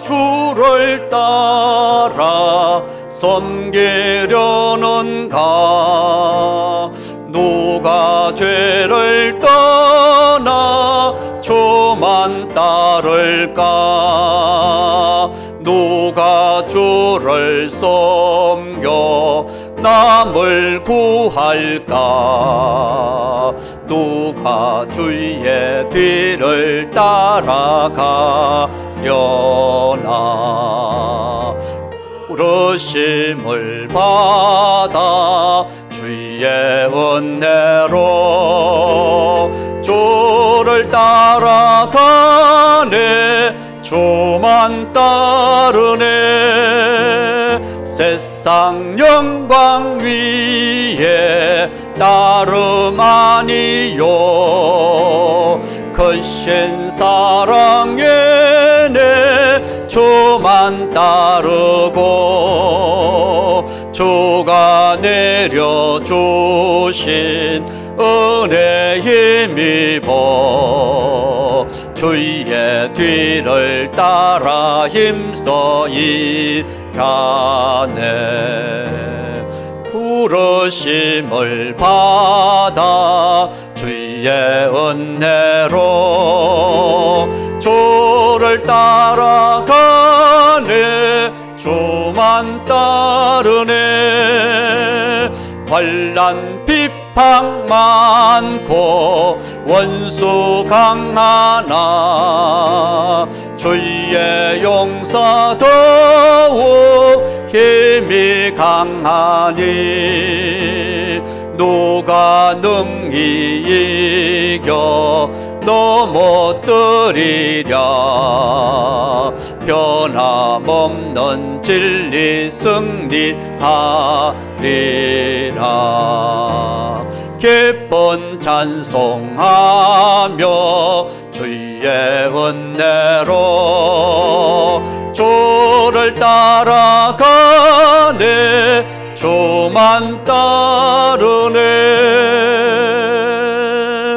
주를 따라 섬기려는가? 누가 죄를 떠나 주만 따를까? 누가 주를 섬겨 남을 구할까 누가 주의 뒤를 따라가려나. 부르심을 받아 주의 은혜로 주를 따라가네. 주만 따르네 세상 영광 위에 따름 아니요. 크신 사랑에 내 주만 따르고 주가 내려주신 은혜 힘입어 주의 뒤를 따라 힘써 일하네. 부르심을 받아 주의 은혜로 주를 따라가네. 주만 따르네 환란 비방 많고 원수 강하나 주의 용서 더욱 힘이 강하니 누가 능히 이겨 넘어뜨리랴 변함없는 진리 승리하리 라 기쁜 찬송하며 주의 은혜로 주를 따라가네. 주만 따르네